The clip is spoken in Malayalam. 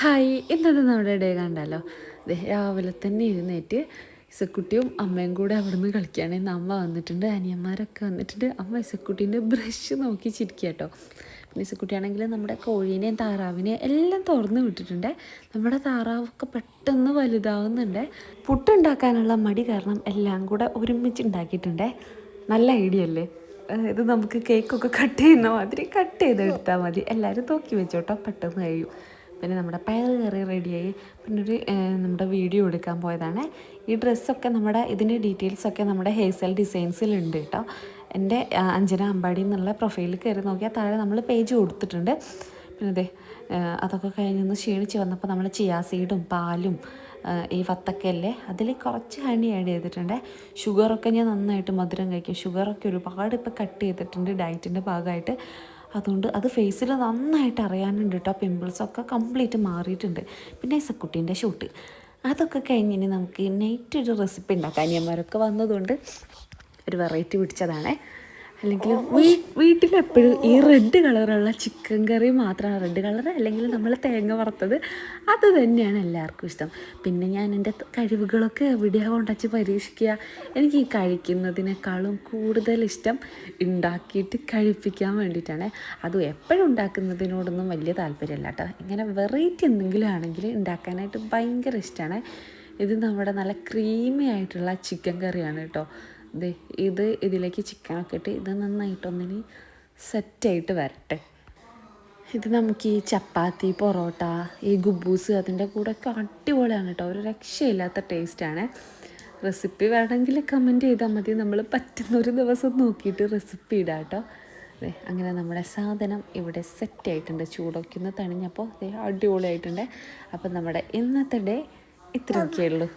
ഹായ്. ഇന്നത്തെ നമ്മുടെ ഡേ കണ്ടല്ലോ രാവിലെ തന്നെ എഴുന്നേറ്റ് ഇസക്കുട്ടിയും അമ്മയും കൂടെ അവിടെ നിന്ന് കളിക്കുകയാണെങ്കിൽ അമ്മ വന്നിട്ടുണ്ട് അനിയന്മാരൊക്കെ വന്നിട്ടുണ്ട്. അമ്മ ഇസക്കുട്ടീന്റെ ബ്രഷ് നോക്കി ചിരിക്കുക കേട്ടോ പിന്നെ ഇസക്കുട്ടിയാണെങ്കിൽ നമ്മുടെ കോഴീനെയും താറാവിനെയും എല്ലാം തുറന്ന് വിട്ടിട്ടുണ്ട്. നമ്മുടെ താറാവൊക്കെ പെട്ടെന്ന് വലുതാവുന്നുണ്ട്. പുട്ടുണ്ടാക്കാനുള്ള മടി കാരണം എല്ലാം കൂടെ ഒരുമിച്ച് ഉണ്ടാക്കിയിട്ടുണ്ട്. നല്ല ഐഡിയ അല്ലേ? ഇത് നമുക്ക് കേക്കൊക്കെ കട്ട് ചെയ്യുന്ന മാതിരി കട്ട് ചെയ്തെടുത്താൽ മതി. എല്ലാവരും തൂക്കി വെച്ചോട്ടോ പെട്ടെന്ന് കഴിയും. പിന്നെ നമ്മുടെ പയർ കറി റെഡിയായി. പിന്നെ ഒരു നമ്മുടെ വീഡിയോ എടുക്കാൻ പോയതാണ്. ഈ ഡ്രസ്സൊക്കെ നമ്മുടെ ഇതിന്റെ ഡീറ്റെയിൽസൊക്കെ നമ്മുടെ ഹെയർ ഹേസൽ ഡിസൈൻസിലുണ്ട് കേട്ടോ. എന്റെ അഞ്ജന അമ്പാടി എന്നുള്ള പ്രൊഫൈലിൽ കയറി നോക്കിയാൽ താഴെ നമ്മൾ പേജ് കൊടുത്തിട്ടുണ്ട്. പിന്നെ അതെ അതൊക്കെ കഴിഞ്ഞൊന്ന് ക്ഷീണിച്ച് വന്നപ്പോൾ നമ്മൾ ചിയാ സീഡും പാലും ഈ വത്തക്കല്ലേ അതിൽ കുറച്ച് ഹണി ആഡ് ചെയ്തിട്ടുണ്ട്. ഷുഗറൊക്കെ ഞാൻ നന്നായിട്ട് മധുരം കഴിക്കും. ഷുഗറൊക്കെ ഒരുപാട് ഇപ്പോൾ കട്ട് ചെയ്തിട്ടുണ്ട് ഡയറ്റിന്റെ ഭാഗമായിട്ട്. അതുകൊണ്ട് അത് ഫേസിൽ നന്നായിട്ട് അറിയാനുണ്ട് കേട്ടോ പിമ്പിൾസൊക്കെ കംപ്ലീറ്റ് മാറിയിട്ടുണ്ട്. പിന്നെ സക്കുട്ടീന്റെ ഷൂട്ട് അതൊക്കെ കഴിഞ്ഞിനി നമുക്ക് നൈറ്റ് ഒരു റെസിപ്പി ഉണ്ടാക്കാം. അനിയന്മാരൊക്കെ വന്നതുകൊണ്ട് ഒരു വെറൈറ്റി പിടിച്ചതാണേ. അല്ലെങ്കിൽ വീ വീട്ടിലെപ്പോഴും ഈ റെഡ് കളറുള്ള ചിക്കൻ കറി മാത്രമാണ്. റെഡ് കളർ അല്ലെങ്കിൽ നമ്മൾ തേങ്ങ വറുത്തത് അത് തന്നെയാണ് എല്ലാവർക്കും ഇഷ്ടം. പിന്നെ ഞാൻ എന്റെ കഴിവുകളൊക്കെ എവിടെയാണ് കൊണ്ടുവച്ച് പരീക്ഷിക്കുക? എനിക്ക് ഈ കഴിക്കുന്നതിനേക്കാളും കൂടുതൽ ഇഷ്ടം ഉണ്ടാക്കിയിട്ട് കഴിപ്പിക്കാൻ വേണ്ടിയിട്ടാണ്. അതും എപ്പോഴും ഉണ്ടാക്കുന്നതിനോടൊന്നും വലിയ താല്പര്യമില്ല കേട്ടോ. ഇങ്ങനെ വെറൈറ്റി എന്തെങ്കിലും ആണെങ്കിൽ ഉണ്ടാക്കാനായിട്ട് ഭയങ്കര ഇഷ്ടമാണ്. ഇത് നമ്മുടെ നല്ല ക്രീമി ആയിട്ടുള്ള ചിക്കൻ കറിയാണ് കേട്ടോ. ദേ ഇത് ഇതിലേക്ക് ചിക്കനൊക്കെ ഇട്ട് ഇത് നന്നായിട്ടൊന്നിന് സെറ്റായിട്ട് വരട്ടെ. ഇത് നമുക്ക് ഈ ചപ്പാത്തി പൊറോട്ട ഈ ഗുബൂസ് അതിന്റെ കൂടെ ഒക്കെ അടിപൊളിയാണ് കേട്ടോ. ഒരു രക്ഷയില്ലാത്ത ടേസ്റ്റാണ് റെസിപ്പി വേണമെങ്കിൽ കമന്റ് ചെയ്താൽ മതി. നമ്മൾ പറ്റുന്ന ഒരു ദിവസം നോക്കിയിട്ട് റെസിപ്പി ഇടാം കേട്ടോ. അതെ അങ്ങനെ നമ്മുടെ സാധനം ഇവിടെ സെറ്റ് ആയിട്ടുണ്ട്. ചൂടൊക്കെ ഒന്ന് തണിഞ്ഞപ്പോൾ അതെ അടിപൊളിയായിട്ടുണ്ട്. അപ്പം നമ്മുടെ ഇന്നത്തെ ഡേ ഇത്രയൊക്കെയേ ഉള്ളൂ.